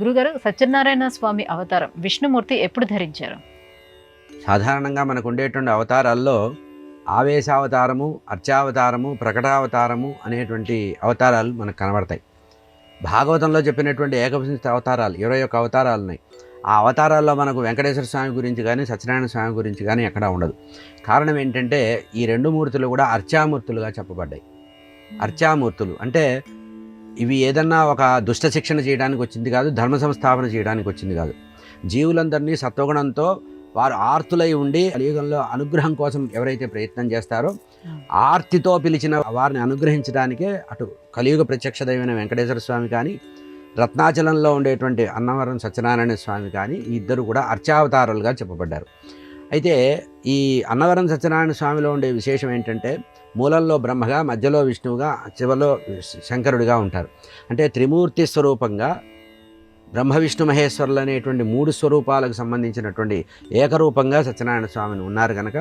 గురుగారు సత్యనారాయణ స్వామి అవతారం విష్ణుమూర్తి ఎప్పుడు ధరించారు? సాధారణంగా మనకు ఉండేటువంటి అవతారాల్లో ఆవేశావతారము అర్చావతారము ప్రకటావతారము అనేటువంటి అవతారాలు మనకు కనబడతాయి. భాగవతంలో చెప్పినటువంటి ఏకవింశ అవతారాలు ఇరవై ఒక్క అవతారాలు ఉన్నాయి ఆ అవతారాల్లో మనకు వెంకటేశ్వర స్వామి గురించి కానీ సత్యనారాయణ స్వామి గురించి కానీ ఎక్కడా ఉండదు. కారణం ఏంటంటే ఈ రెండు మూర్తులు కూడా అర్చామూర్తులుగా చెప్పబడ్డాయి. అర్చామూర్తులు అంటే ఇవి ఏదన్నా ఒక దుష్ట శిక్షణ చేయడానికి వచ్చింది కాదు ధర్మ సంస్థాపన చేయడానికి వచ్చింది కాదు. జీవులందరినీ సత్వగుణంతో వారు ఆర్తులై ఉండి కలియుగంలో అనుగ్రహం కోసం ఎవరైతే ప్రయత్నం చేస్తారో ఆర్తితో పిలిచిన వారిని అనుగ్రహించడానికే అటు కలియుగ ప్రత్యక్ష దైవమైన వెంకటేశ్వర స్వామి కానీ రత్నాచలంలో ఉండేటువంటి అన్నవరం సత్యనారాయణ స్వామి కానీ ఇద్దరు కూడా అర్చావతారాలుగా చెప్పబడ్డారు. అయితే ఈ అన్నవరం సత్యనారాయణ స్వామిలో ఉండే విశేషం ఏంటంటే మూలంలో బ్రహ్మగా మధ్యలో విష్ణువుగా చివరిలో శంకరుడిగా ఉంటారు. అంటే త్రిమూర్తి స్వరూపంగా బ్రహ్మ విష్ణు మహేశ్వరులు అనేటువంటి మూడు స్వరూపాలకు సంబంధించినటువంటి ఏకరూపంగా సత్యనారాయణ స్వామిని ఉన్నారు కనుక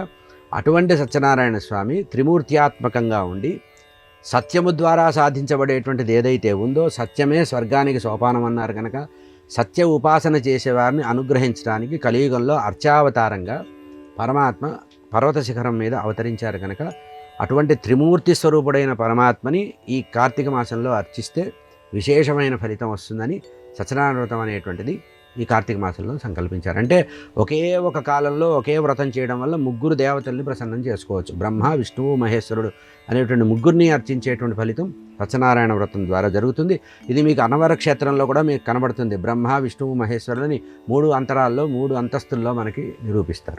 అటువంటి సత్యనారాయణ స్వామి త్రిమూర్త్యాత్మకంగా ఉండి సత్యము ద్వారా సాధించబడేటువంటిది ఏదైతే ఉందో సత్యమే స్వర్గానికి సోపానం అన్నారు కనుక సత్య ఉపాసన చేసేవారిని అనుగ్రహించడానికి కలియుగంలో అర్చావతారంగా పరమాత్మ పర్వత శిఖరం మీద అవతరించారు కనుక అటువంటి త్రిమూర్తి స్వరూపుడైన పరమాత్మని ఈ కార్తీక మాసంలో అర్చిస్తే విశేషమైన ఫలితం వస్తుందని సత్యనారాయణ వ్రతం అనేటువంటిది ఈ కార్తీక మాసంలో సంకల్పించారు. అంటే ఒకే ఒక కాలంలో ఒకే వ్రతం చేయడం వల్ల ముగ్గురు దేవతల్ని ప్రసన్నం చేసుకోవచ్చు. బ్రహ్మ విష్ణువు మహేశ్వరుడు అనేటువంటి ముగ్గురిని అర్చించేటువంటి ఫలితం సత్యనారాయణ వ్రతం ద్వారా జరుగుతుంది. ఇది మీకు అనవర క్షేత్రంలో కూడా మీకు కనబడుతుంది. బ్రహ్మ విష్ణువు మహేశ్వరులని మూడు అంతరాల్లో మూడు అంతస్తుల్లో మనకి నిరూపిస్తారు.